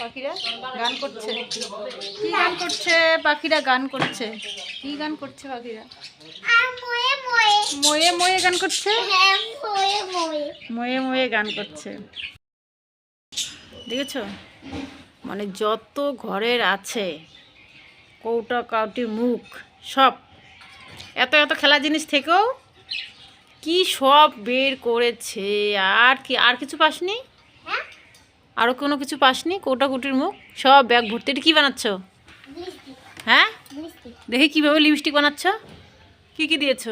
পাখিরা গান করছে। কি গান করছে? পাখিরা গান করছে। কি গান করছে পাখিরা? ময়ে ময়ে। গান করছে? হ্যাঁ ময়ে ময়ে। গান করছে। দেখেছ? মানে যত ঘরের আছে কৌটা কাউটি মুখ সব। এত এত খেলা জিনিস থেকেও কি সব বের করেছে? আর কি আর কিছু পাসনি? আরও কোনো কিছু পাসনি? কৌটা কুটির মুখ? সব ব্যাগ ভর্তি। এটা কী বানাচ্ছ? হ্যাঁ? দেখি কীভাবে লিপস্টিক বানাচ্ছ? কি কি দিয়েছ?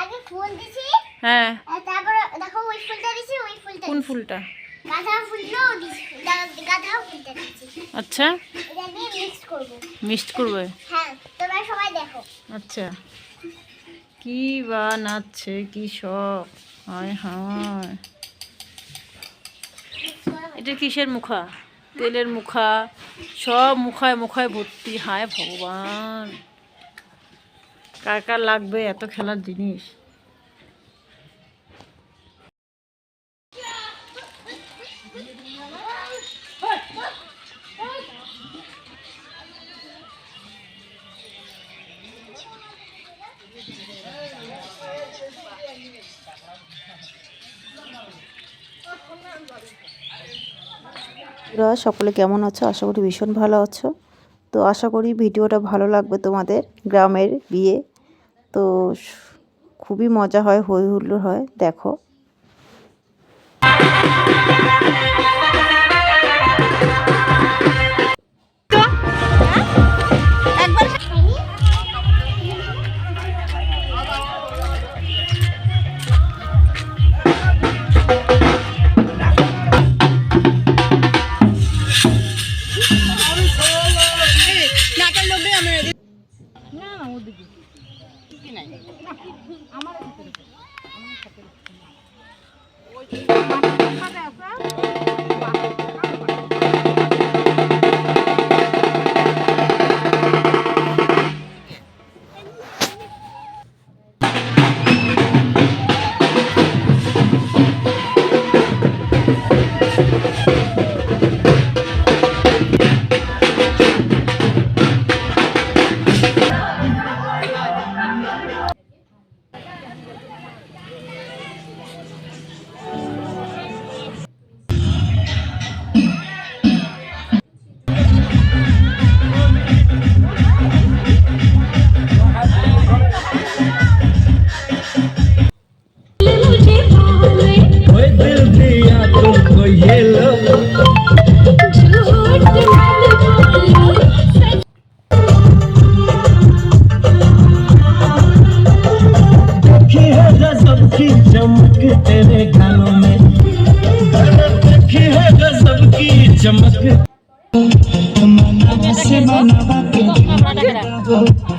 আগে ফুল দিছি। হ্যাঁ। আর তারপরে দেখো ওই ফুলটা দিছি ওই ফুলটা কোন ফুলটা? গাঁদা ফুলটাও দিছি। গাঁদা ফুলটা দিছি। আচ্ছা। এটা দিয়ে মিক্স করব? হ্যাঁ তোমরা সবাই দেখো। আচ্ছা। কি বানাচ্ছে? কি সব? হায় হায়। এটা কিসের মুখা? তেলের মুখা। সব মুখায় মুখায় ভর্তি। হায় ভগবান। কার কার লাগবে এত খেলার জিনিস? তোরা সকলে কেমন আছো? আশা করি ভীষণ ভালো আছো। তো আশা করি ভিডিওটা ভালো লাগবে তোমাদের গ্রামের বিয়ে তো খুবই মজা হয়, হই হুল্লোড় হয়, দেখো। ओए की चमक तेरे गालों में। अरे है गजब की चमक। मना से मना के